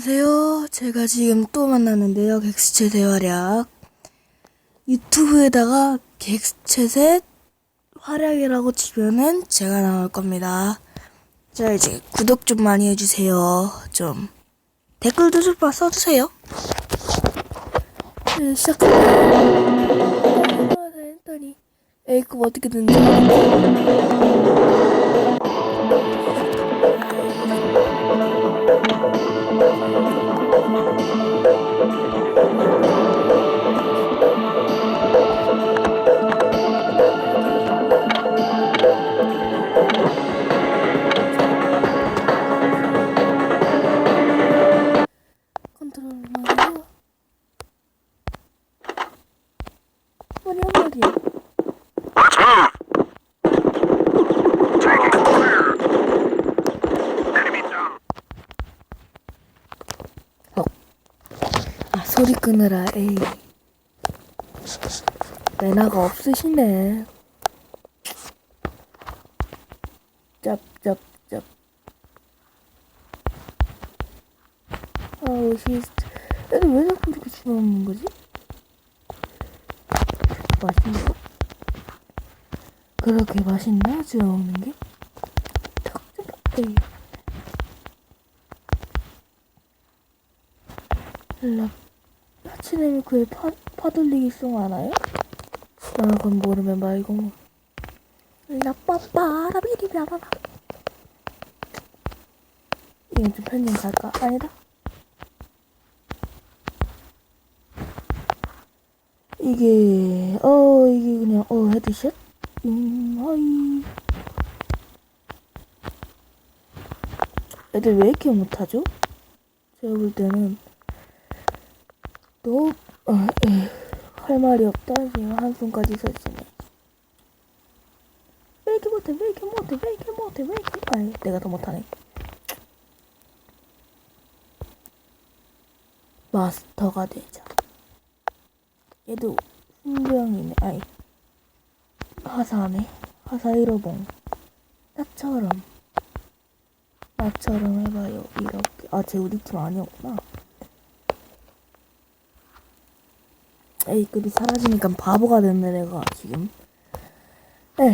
안녕하세요. 제가 지금 또 만났는데요. 객스챗 대활약. 유튜브에다가 객스챗의 활약이라고 치면은 제가 나올 겁니다. 자, 이제 구독 좀 많이 해주세요. 좀. 댓글도 좀 써주세요. 네. 아, 했더니. 그거 어떻게 되는지 모르겠어. 컨트롤만 해요. 머리 한 마리. Let's move. Take it clear. Enemy down. 아 소리 끄느라 에이 매너가 없으시네 짭짭짭 아우 시 애들 왜 자꾸 이렇게 집어먹는 거지? 맛있나? 그렇게 맛있나? 집어먹는 게? 탁 에이 라 파치네미크의 파, 파돌리기 송 알아요? 아 그건 모르면 말고 라빠빠라비리라라라 이건 좀 편집 갈까? 아니다 이게 어 이게 그냥 어 헤드샷? 음 하이 애들 왜 이렇게 못하죠? 제가 볼 때는 너, 어, 에휴, 할 말이 없다. 지금 한숨까지 썼으네. 왜 이렇게 못해, 왜 이렇게 못해, 왜 이렇게 못해, 왜 이렇게. 아이, 내가 더 못하네. 마스터가 되자. 얘도 훈병이네. 아이, 하사네. 하사 1호봉. 나처럼. 나처럼 해봐요. 이렇게. 아, 쟤 우리 팀 아니었구나. A급이 사라지니까 바보가 됐네 내가 지금. 에.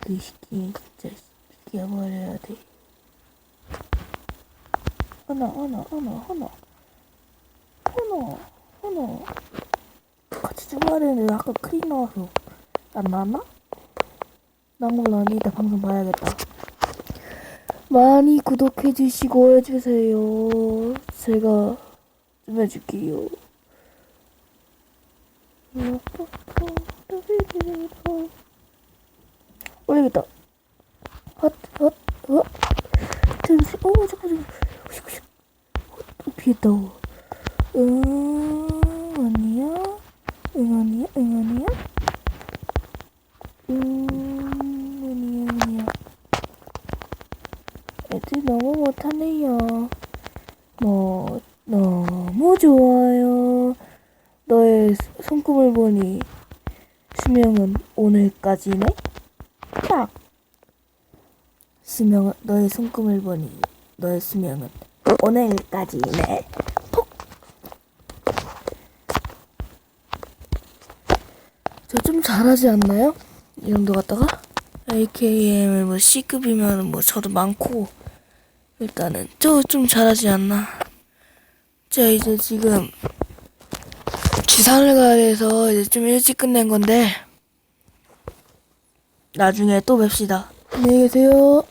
그 시끼 진짜 죽여버려야 돼. 하나 하나 하나 하나. 하나 하나. 같이 죽어야 되는데 아까 크리 나와서 안 나왔나? 난 몰라. 이따 방송 봐야겠다. 많이 구독해주시고 해주세요. 제가 좀 해줄게요 올리겠다. 헛, 헛, 헛. 잠시, 오, 잠깐, 잠깐. 피했다. 응, 아니야? 응, 아니야? 응, 아니야? 음, 아니야, 아니야. 애들 너무 못하네요. 뭐, 너무 좋아요. 손금을 보니 수명은 오늘까지네? 딱. 수명은 너의 손금을 보니 너의 수명은 오늘까지네. 톡. 저좀 잘하지 않나요? 이 정도 갖다가 AKM을 뭐 C급이면 뭐 저도 많고 일단은 저 좀 잘하지 않나. 자 이제 지금 지산을 가야 돼서 이제 좀 일찍 끝낸 건데 나중에 또 뵙시다. 안녕히 계세요.